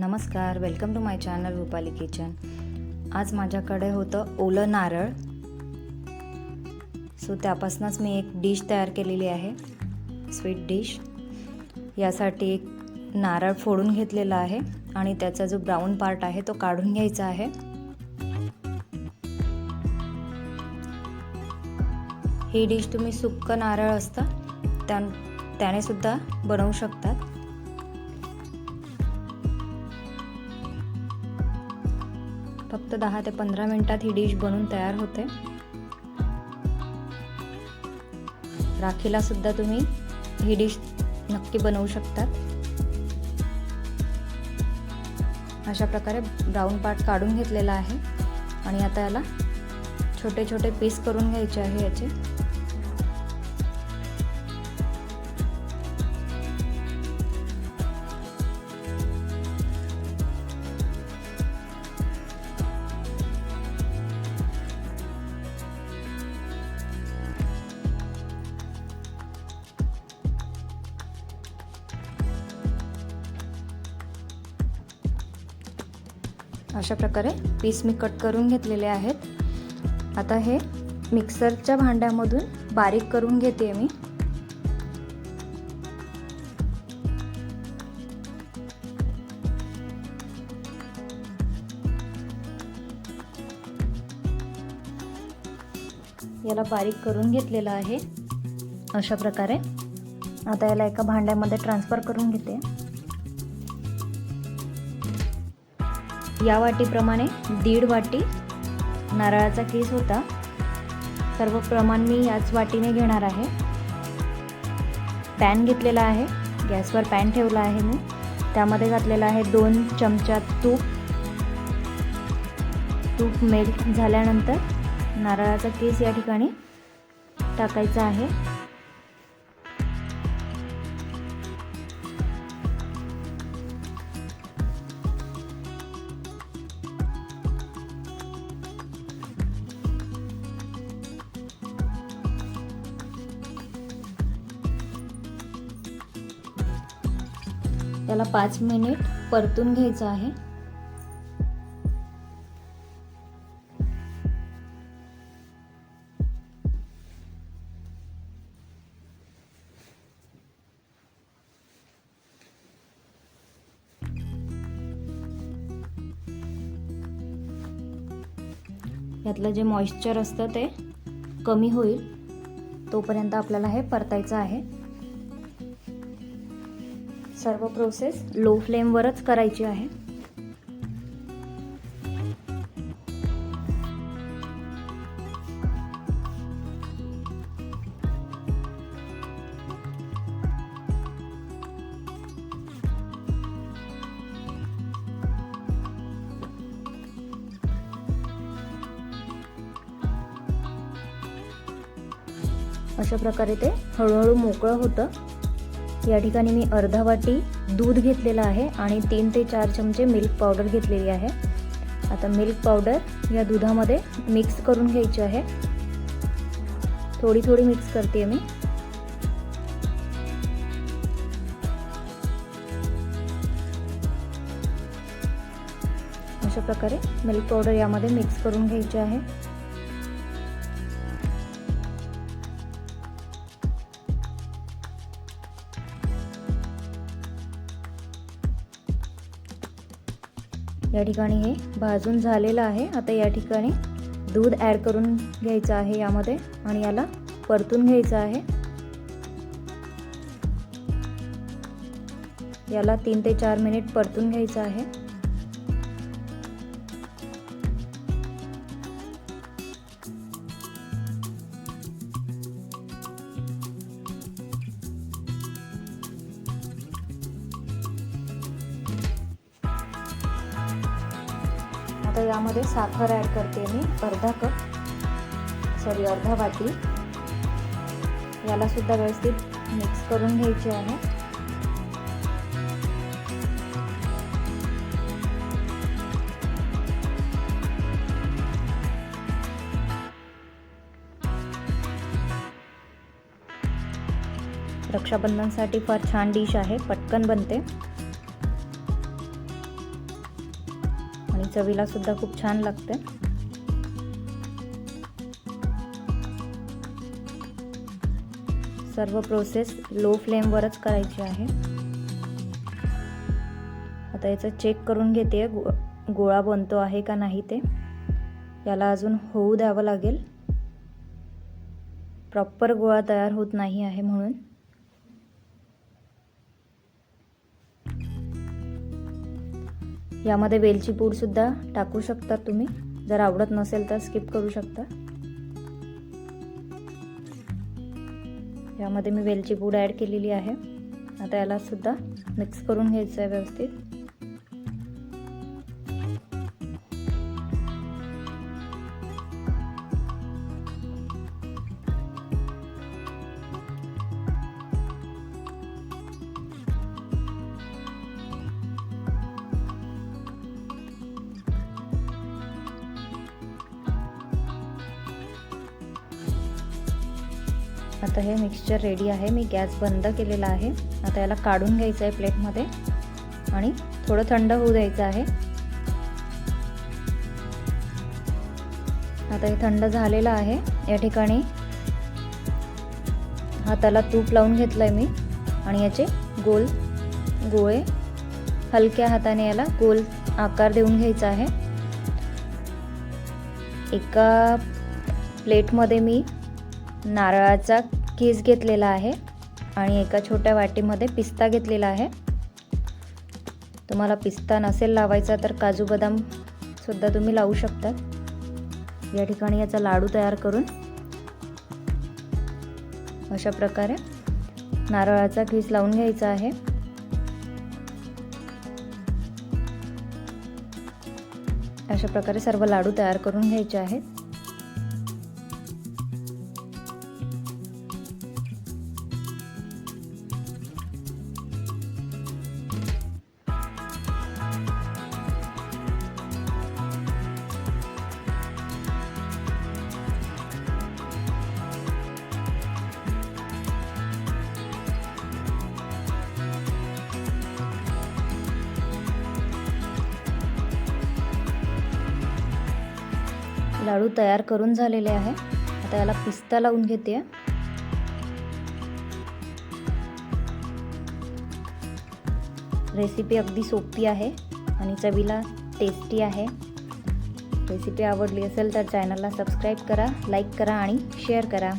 नमस्कार welcome to my channel Rupali kitchen आज माझ्याकडे होतं ओलं नारळ. सो त्यापासूनच मी एक डिश तयार केलेली आहे. स्वीट डिश यासाठी एक नारळ फोडून घेतलेला आहे आणि त्याचा जो ब्राऊन पार्ट आहे तो काढून घ्यायचा आहे. ही डिश तुम्ही सुक्क नारळ असतं त्या त्याने सुद्धा बनवू शकतात. फक्त दहा ते पंधरा मिनिटात ही डिश बनून तयार होते. राखीला सुद्धा तुम्ही ही डिश नक्की बनवू शकतात. अशा प्रकारे ब्राऊन पार्ट काढून घेतलेला आहे. आणि आता याला छोटे छोटे पीस करून घ्यायचे आहे याचे. अशा प्रकारे पीस मी कट करून घेतलेले आहेत. आता हे मिक्सरच्या भांड्यामधून बारीक करून घेते मी. याला बारीक करून घेतलेलं आहे. अशा प्रकारे. आता याला एका भांड्यामध्ये ट्रान्सफर करून घेते. या वाटीप्रमाणे दीड वाटी नारळाचा केस होता. सर्व प्रमाण मी याच वाटीने घेणार आहे. पॅन घेतलेला आहे. गॅसवर पॅन ठेवला आहे मी. त्यामध्ये घातलेला आहे दोन चमचा तूप. तूप मेल्ट झाल्यानंतर नारळाचा केस या ठिकाणी टाकायचा आहे. त्याला पाच मिनिट परतून घ्यायचं आहे. यातलं जे मॉइश्चर असतं ते कमी होईल. तोपर्यंत आपल्याला हे परतायचं आहे. सर्व प्रोसेस लो फ्लेमवरच करायची आहे. अशा प्रकारे ते हळूहळू मोकळं होतं. या ठिकाणी मी अर्धा वाटी दूध घेतलेलं आहे आणि तीन ते चार चमचे मिल्क पावडर घेतलेली आहे. आता मिल्क पावडर या दुधामध्ये मिक्स करून घ्यायची आहे. थोडी थोडी मिक्स करते मी. अशा प्रकारे मिल्क पावडर यामध्ये मिक्स करून घ्यायची आहे. या ठिकाणी हे भाजून झालेलं आहे. आता या ठिकाणी दूध ॲड करून घ्यायचं आहे यामध्ये आणि याला परतून घ्यायचं आहे. याला तीन ते चार मिनिट परतून घ्यायचं आहे. आता यामध्ये साखर ॲड करते मी अर्धा कप सॉरी अर्धा वाटी. यालासुद्धा व्यवस्थित मिक्स करून घ्यायचे आहे. रक्षाबंधनसाठी फार छान डिश आहे पटकन बनते. चवीला सुद्धा खूप छान लागते. सर्व प्रोसेस लो फ्लेमवरच करायची आहे. आता याचं चेक करून घेते गो गोळा बनतो आहे का नाही ते. याला अजून होऊ द्यावं लागेल. प्रॉपर गोळा तयार होत नाही आहे म्हणून. यामध्ये वेलची पूडसुद्धा टाकू शकता तुम्ही. जर आवडत नसेल तर स्किप करू शकता. यामध्ये मी वेलची पूड ॲड केलेली आहे. आता याला सुद्धा मिक्स करून घ्यायचं आहे व्यवस्थित. आता हे मिक्सचर रेडी आहे. मी गॅस बंद केलेला आहे. आता याला काढून घ्यायचं आहे प्लेटमध्ये. आणि थोडं थंड होऊ द्यायचं आहे. आता हे थंड झालेलं आहे. या ठिकाणी हाताला तूप लावून घेतलं आहे मी. आणि याचे गोल गोळे हलक्या हाताने याला गोल आकार देऊन घ्यायचा आहे. एका प्लेटमध्ये मी नारळाचा कीस घेतलेला आहे आणि एका छोट्या वाटीमध्ये पिस्ता घेतलेला आहे. तुम्हाला पिस्ता नसेल लावायचा तर काजू बदाम सुद्धा तुम्ही लावू शकता. या ठिकाणी याचा लाडू तयार करून अशा प्रकारे नारळाचा खीस लावून घ्यायचा आहे. अशा प्रकारे सर्व लाडू तयार करून घ्यायचे आहेत. लाडू तयार करून झालेले आहे. आता याला पिस्ता लावून घेते. रेसिपी अगदी सोपी आहे आणि चवीला टेस्टी आहे. रेसिपी आवडली असेल तर चॅनलला सबस्क्राईब करा लाईक करा आणि शेअर करा.